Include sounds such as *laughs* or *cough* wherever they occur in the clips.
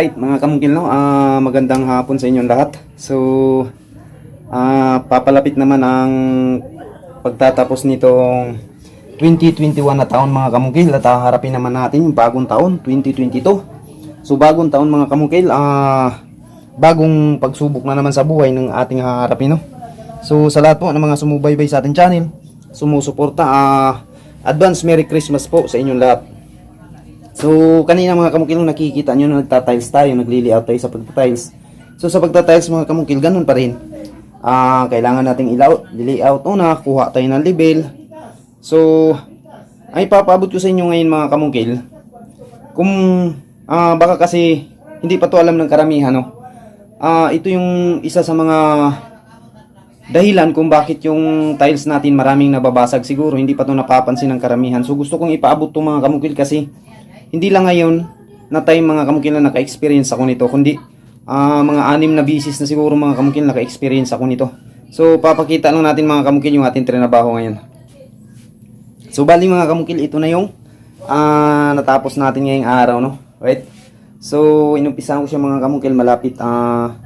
Alright mga kamungkil no, Ah, magandang hapon sa inyong lahat. So, ah, papalapit naman ang pagtatapos nitong 2021 na taon mga kamungkil at ah, harapin naman natin yung bagong taon, 2022. So bagong taon mga kamungkil, ah, bagong pagsubok na naman sa buhay ng ating haharapin no. So sa lahat po ng mga sumubaybay sa ating channel, sumusuporta, ah, advance Merry Christmas po sa inyong lahat. So, kanina mga kamukil, nakikita nyo na nagtatiles tayo, nagli-layout tayo sa pagtatiles. So, sa pagtatiles mga kamukil, ganun pa rin. Ah, kailangan nating ilayout, layout una, kuha tayo ng level. So, ay papaabot ko sa inyo ngayon mga kamukil. Kung ah, baka kasi hindi pa to alam ng karamihan, no? Ah, ito yung isa sa mga dahilan kung bakit yung tiles natin maraming nababasag siguro hindi pa to napapansin ng karamihan. So gusto kong ipaabot to mga kamukil kasi hindi lang ngayon na time mga kamukil na naka-experience ako nito kundi ah, mga anim na bisis na siguro mga kamukil naka-experience ako nito. So papakita lang natin mga kamukil yung ating trinabaho ngayon. So bali mga kamukil ito na yung ah, natapos natin ngayong araw no. Right? So inumpisahan ko siya mga kamukil malapit ah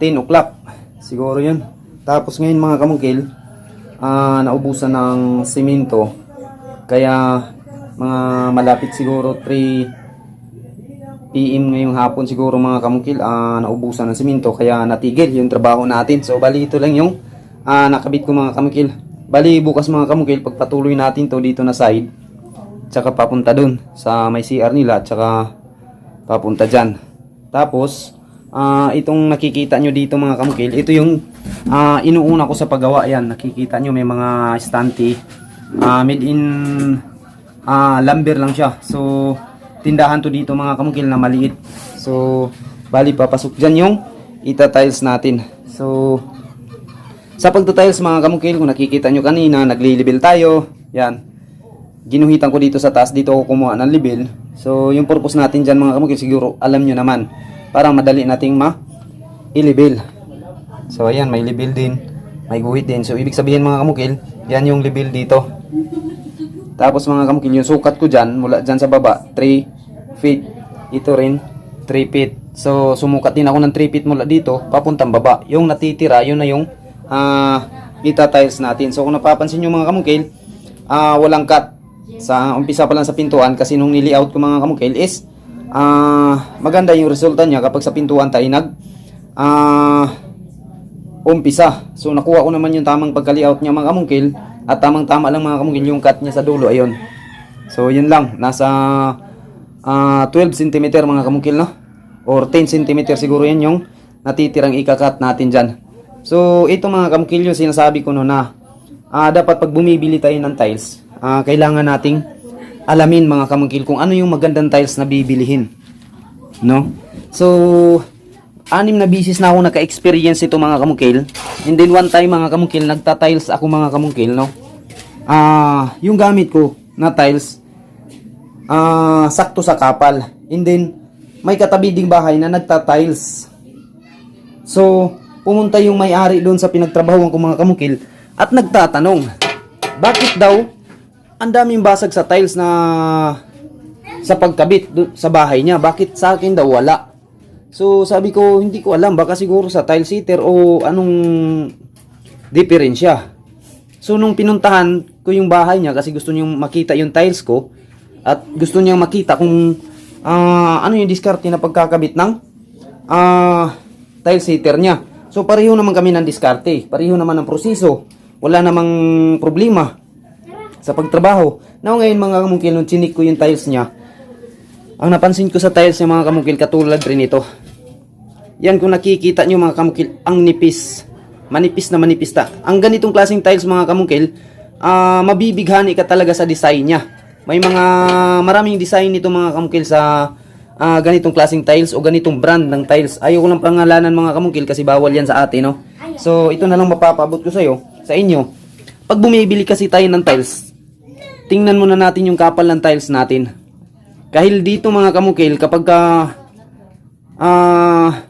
10 o'clock. Siguro yun. Tapos ngayon mga kamungkil, ah naubusan ng simento. Kaya mga malapit siguro 3 PM ngayong hapon siguro mga kamungkil, ah naubusan ng simento. Kaya natigil yung trabaho natin. So bali ito lang yung ah nakabit ko mga kamungkil. Bali bukas mga kamungkil, pagpatuloy natin to dito na side. Tsaka papunta dun sa may CR nila. Tsaka papunta dyan. Tapos, ah itong nakikita nyo dito mga kamukil, ito yung ah inuuna ko sa paggawa. Yan, nakikita nyo may mga stante. ah made in ah lumber lang siya. So, tindahan to dito mga kamukil na maliit. So, bali papasok dyan yung ita-tiles natin. So, sa pagtatiles mga kamukil, kung nakikita nyo kanina, nagli-level tayo. Yan. Ginuhitan ko dito sa taas, dito ako kumuha ng level. So, yung purpose natin dyan mga kamukil, siguro alam nyo naman. Para madali nating ma i-level. So, ayan, may level din. May guhit din. So, ibig sabihin mga kamukil, yan yung level dito. Tapos mga kamukil, yung sukat ko dyan, mula dyan sa baba, 3 feet. Ito rin, 3 feet. So, sumukat din ako ng 3 feet mula dito, papuntang baba. Yung natitira, yun na yung ah ita-tiles natin. So, kung napapansin nyo mga kamukil, ah walang cut. Sa umpisa pa lang sa pintuan, kasi nung nili-out ko mga kamukil is, ah maganda yung resulta niya kapag sa pintuan tayo nag, ah umpisa. So nakuha ko naman yung tamang pagka-layout niya mga kamungkil at tamang-tama lang mga kamungkil yung cut niya sa dulo ayun. So yun lang, nasa ah 12 cm mga kamungkil no? Or 10 cm siguro yan yung natitirang ikakat natin dyan. So ito mga kamungkil yung sinasabi ko no na ah, dapat pag bumibili tayo ng tiles, ah, kailangan nating alamin mga kamungkil kung ano yung magandang tiles na bibilihin. No? So, anim na bisis na ako naka-experience ito mga kamungkil. And then one time mga kamungkil, nagta-tiles ako mga kamungkil, no? Ah, yung gamit ko na tiles ah sakto sa kapal. And then may katabi ding bahay na nagta-tiles. So, pumunta yung may-ari doon sa pinagtrabahuan ko mga kamungkil at nagtatanong, bakit daw ang daming basag sa tiles na sa pagkabit sa bahay niya. Bakit sa akin daw wala? So sabi ko, hindi ko alam. Baka siguro sa tile sitter o anong diferensya. So nung pinuntahan ko yung bahay niya kasi gusto niyang makita yung tiles ko at gusto niyang makita kung ah, ano yung diskarte na pagkakabit ng ah, tile sitter niya. So pareho naman kami ng diskarte. Pareho naman ng proseso. Wala namang problema sa pagtrabaho. Now ngayon mga kamungkil, nung chinik ko yung tiles niya, ang napansin ko sa tiles niya mga kamungkil, katulad rin ito. Yan kung nakikita nyo mga kamungkil, ang nipis. Manipis na manipis ta. Ang ganitong klaseng tiles mga kamungkil, ah mabibighani ka talaga sa design niya. May mga maraming design nito mga kamungkil sa ah, ganitong klaseng tiles o ganitong brand ng tiles. Ayaw ko lang pangalanan mga kamungkil kasi bawal yan sa atin, no? So, ito na lang mapapabot ko sa'yo, sa inyo. Pag bumibili kasi tayo ng tiles, tingnan muna natin yung kapal ng tiles natin. Kahil dito mga kamukil, kapag ka, ah,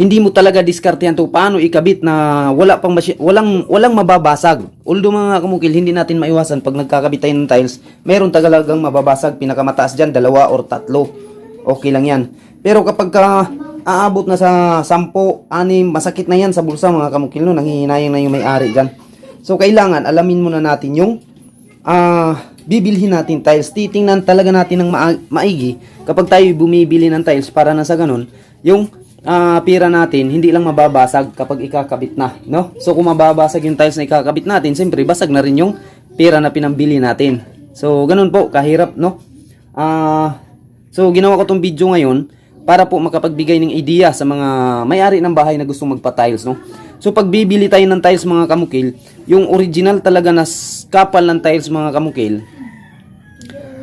hindi mo talaga diskartehan to paano ikabit na wala pang walang walang mababasag. Although mga kamukil, hindi natin maiwasan pag nagkakabit tayo ng tiles, meron talagang mababasag pinakamataas diyan dalawa or tatlo. Okay lang 'yan. Pero kapag ka aabot na sa 10, 6, masakit na yan sa bulsa mga kamukil no, nanghihinayang na yung may-ari dyan. So kailangan alamin muna natin yung ah bibilhin natin tiles. Titingnan talaga natin ng maigi kapag tayo bumibili ng tiles para na sa ganun, yung ah, pira natin hindi lang mababasag kapag ikakabit na, no? So kung mababasag yung tiles na ikakabit natin, siyempre basag na rin yung pira na pinambili natin. So ganun po, kahirap, no? Ah, so ginawa ko tong video ngayon para po makapagbigay ng idea sa mga may-ari ng bahay na gustong magpa-tiles, no? So pag bibili tayo ng tiles mga kamukil, yung original talaga na kapal ng tiles mga kamukil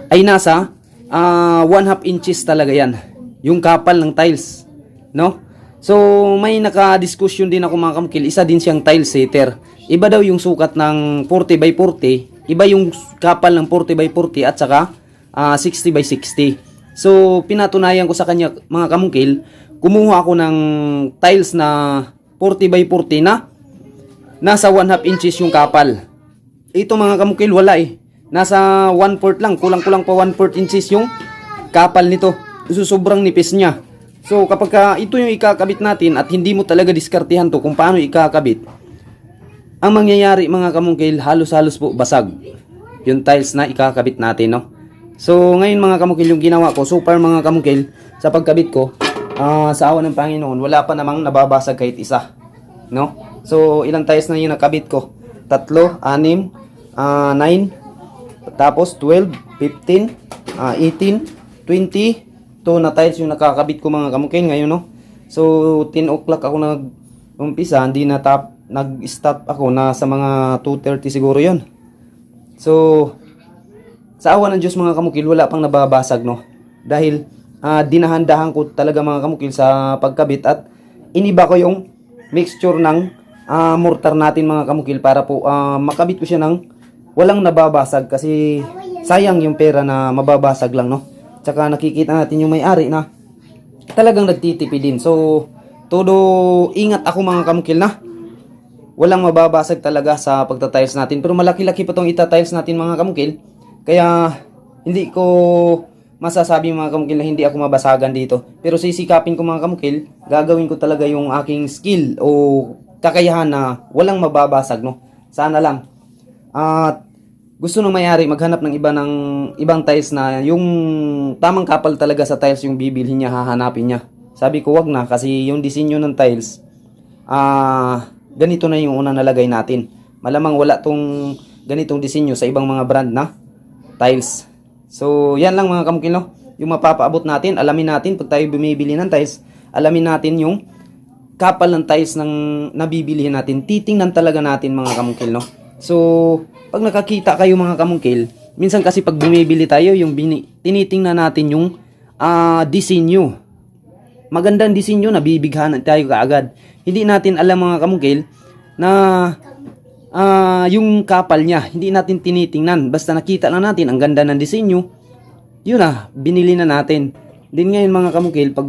ay nasa 1 half inches talaga yan. Yung kapal ng tiles, no? So may naka-discussion din ako mga kamukil, isa din siyang tile setter. Iba daw yung sukat ng 40 by 40, iba yung kapal ng 40 by 40 at saka ah, 60 by 60. So, pinatunayan ko sa kanya, mga kamungkil, kumuha ako ng tiles na 40 by 40 na nasa 1 half inches yung kapal. Ito mga kamungkil, wala eh. Nasa 1 fourth lang, kulang-kulang pa 1 fourth inches yung kapal nito. So, sobrang nipis niya. So, kapag ka ito yung ikakabit natin at hindi mo talaga diskartihan to kung paano ikakabit, ang mangyayari mga kamungkil, halos-halos po basag. Yung tiles na ikakabit natin, no? So, ngayon mga kamungkil, yung ginawa ko, super mga kamungkil, sa pagkabit ko, ah, sa awa ng Panginoon, wala pa namang nababasag kahit isa. No? So, ilang tiles na yung nakabit ko? Tatlo, anim, ah, nine, tapos 12, 15, ah, 18, 20, to na tiles yung nakakabit ko mga kamungkil ngayon, no? So, 10 o'clock ako nag umpisa, hindi na tap, nag-stop ako na sa mga 2.30 siguro yon So, sa awa ng Diyos mga kamukil, wala pang nababasag, no? Dahil ah, dinahandahan ko talaga mga kamukil sa pagkabit at iniba ko yung mixture ng ah, mortar natin mga kamukil para po ah, makabit ko siya ng walang nababasag kasi sayang yung pera na mababasag lang, no? Tsaka nakikita natin yung may-ari na talagang nagtitipid din. So, todo ingat ako mga kamukil na walang mababasag talaga sa pagtatiles natin. Pero malaki-laki pa tong itatiles natin mga kamukil. Kaya hindi ko masasabi mga kamukil na hindi ako mabasagan dito. Pero sisikapin ko mga kamukil, gagawin ko talaga yung aking skill o kakayahan na walang mababasag. No? Sana lang. At gusto nung mayari maghanap ng iba ng ibang tiles na yung tamang kapal talaga sa tiles yung bibilhin niya, hahanapin niya. Sabi ko wag na kasi yung disenyo ng tiles ah ganito na yung unang nalagay natin. Malamang wala tong ganitong disenyo sa ibang mga brand na tiles. So, yan lang mga kamukil, no? Yung mapapaabot natin, alamin natin pag tayo bumibili ng tiles, alamin natin yung kapal ng tiles ng nabibilihin natin. Titingnan talaga natin mga kamungkil, no? So, pag nakakita kayo mga kamungkil, minsan kasi pag bumibili tayo, yung bini, tinitingnan natin yung ah disenyo. Magandang disenyo, nabibighanan tayo kaagad. Hindi natin alam mga kamungkil na ah yung kapal niya, hindi natin tinitingnan. Basta nakita lang natin ang ganda ng disenyo, yun na, binili na natin. Din ngayon mga kamukil, pag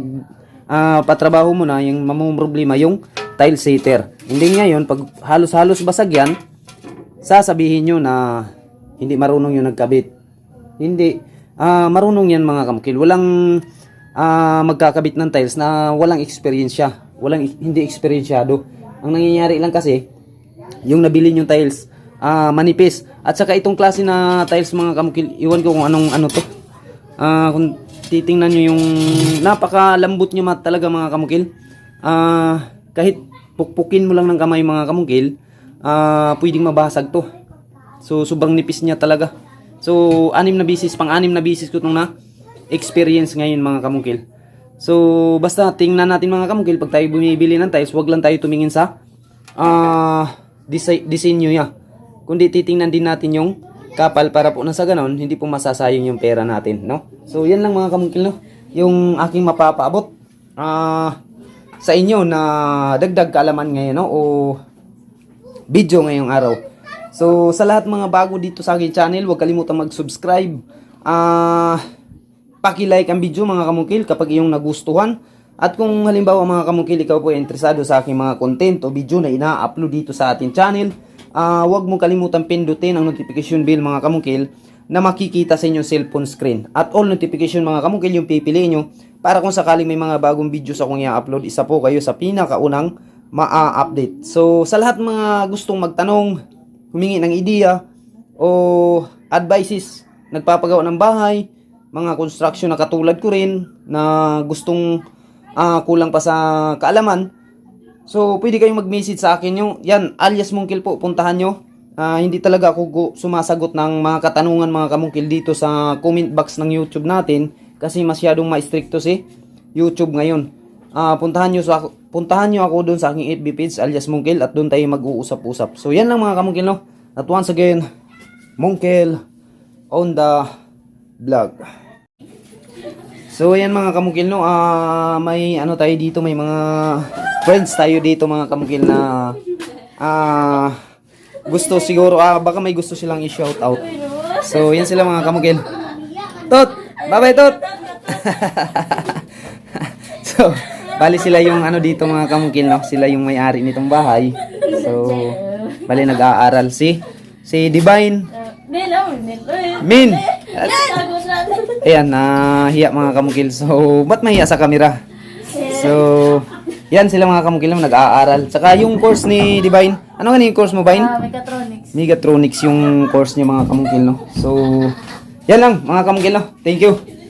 ah, patrabaho mo na, yung mamong problema, yung tile setter. Hindi ngayon, pag halos-halos basag yan, sasabihin nyo na hindi marunong yung nagkabit. Hindi. ah marunong yan mga kamukil. Walang ah, magkakabit ng tiles na walang experience siya. Walang hindi experienceado. Ang nangyayari lang kasi, yung nabili yung tiles, ah manipis. At saka itong klase na tiles mga kamukil, iwan ko kung anong ano to. Ah, kung titingnan nyo yung napakalambot nyo talaga mga kamukil. Ah, kahit pukpukin mo lang ng kamay mga kamukil, ah, pwedeng mabasag to. So, sobrang nipis niya talaga. So, anim na bisis, pang anim na bisis ko itong na experience ngayon mga kamukil. So, basta tingnan natin mga kamukil, pag tayo bumibili ng tiles, wag lang tayo tumingin sa ah disi- disenyo niya. Kundi titingnan din natin yung kapal para po na sa ganon, hindi po masasayang yung pera natin, no? So, yan lang mga kamukil, no? Yung aking mapapaabot ah sa inyo na dagdag kaalaman ngayon, no? O video ngayong araw. So, sa lahat mga bago dito sa aking channel, huwag kalimutan mag-subscribe. Ah, paki-like ang video mga kamukil kapag iyong nagustuhan. At kung halimbawa mga kamukil, ikaw po ay interesado sa aking mga content o video na ina-upload dito sa ating channel, ah, huwag mong kalimutan pindutin ang notification bell mga kamukil na makikita sa inyong cellphone screen. At all notification mga kamukil yung pipiliin nyo para kung sakaling may mga bagong videos akong i-upload, isa po kayo sa pinakaunang ma-update. So, sa lahat mga gustong magtanong, humingi ng ideya, o advices, nagpapagawa ng bahay, mga construction na katulad ko rin, na gustong ah, kulang pa sa kaalaman, so pwede kayong mag-message sa akin yung, yan, alias Mungkil po, puntahan nyo. Ah, hindi talaga ako sumasagot ng mga katanungan mga kamungkil dito sa comment box ng YouTube natin kasi masyadong ma-stricto si YouTube ngayon. Ah, puntahan nyo sa puntahan nyo ako doon sa aking FB page alias Mungkil at doon tayo mag-uusap-usap. So yan lang mga kamungkil no. At once again, Mungkil on the vlog. So ayan mga kamukil no, ah may ano tayo dito, may mga friends tayo dito mga kamukil na ah gusto siguro, ah baka may gusto silang i-shout out. So yan sila mga kamukil. Tot! Bye-bye Tot! *laughs* so, bali sila yung ano dito mga kamukil no, sila yung may-ari nitong bahay. So, bali nag-aaral si si Divine Min! Ayan, nahiya mga kamukil. So, ba't mahiya sa kamera? So, yan sila mga kamukil na nag-aaral. Saka yung course ni Divine. Ano nga yung course mo, Vine? Ah, mechatronics. Megatronics yung course niya mga kamukil, no? So, yan lang mga kamukil, no? Thank you.